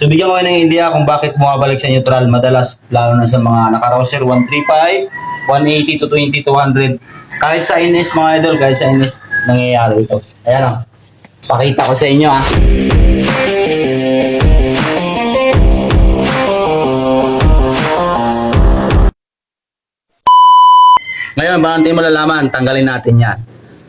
So bigyan ko kayo ng idea kung bakit bumabalik sa neutral madalas lalo na sa mga naka-rouser 135, 180 to 20 200. Kahit sa NS mga idol, kahit sa NS nangyayari ito. Ayan o. Pakita ko sa inyo ah. Ngayon, ba natin malalaman? Tanggalin natin yan.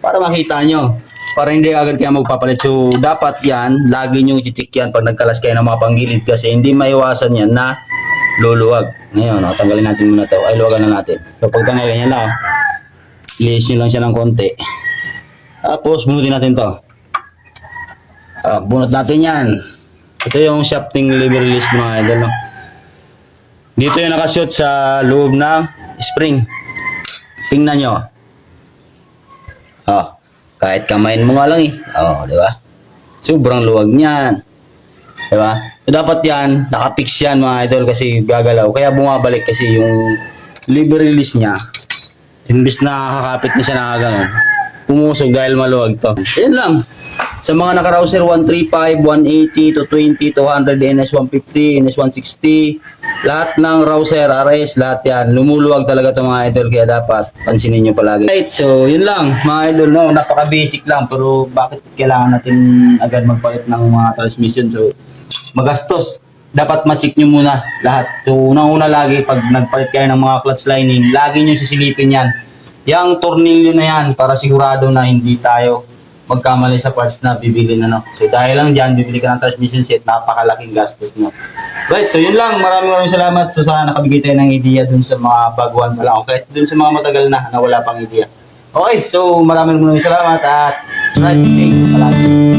Para makita nyo. Para hindi agad kayo magpapalit. So, dapat yan, lagi nyo i-check yan pag nagkalas kayo ng mga panggilid kasi hindi maiwasan yan na luluwag. Ngayon, oh, tanggalin natin muna to. Ay, luwagan na natin. So, pag tanggalin yan lang, oh. Linis nyo lang siya ng konti. Tapos, bunutin natin to. Ah, bunot natin yan. Ito yung shafting lever release mga idol. No? Dito yung nakashoot sa loob ng spring. Tingnan nyo. Oh, kahit kamain mo nga lang eh. Oh, di ba? Sobrang luwag niyan. Di ba? So, dapat yan, nakapix yan mga idol kasi gagalaw. Kaya bumabalik kasi yung liver release niya. Imbis na kakapit na siya nakaganon. Pumusog dahil maluwag to. Yan lang. Sa mga naka-rouser 135, 180 to 20, 200, NS150, NS160, lahat ng rouser, RS, lahat yan, lumuluwag talaga to mga idol, kaya dapat pansinin nyo palagi. Right, so yun lang, mga idol, no, napaka-basic lang, pero bakit kailangan natin agad magpalit ng mga transmission? So, magastos. Dapat ma-check nyo muna lahat. So, unang-una lagi, pag nagpalit kayo ng mga clutch lining, lagi nyo sisilipin yan. Yang tornilyo na yan, para sigurado na hindi tayo magkamali sa parts na bibili na no. So dahil lang dyan, bibili ka ng transmission set, napakalaking gastos no. Right, so yun lang. Maraming maraming salamat. So sana nakabigay tayo ng idea dun sa mga baguhan pa lang. Okay, dun sa mga matagal na na wala pang idea. Okay, so maraming maraming salamat at right, stay palagi.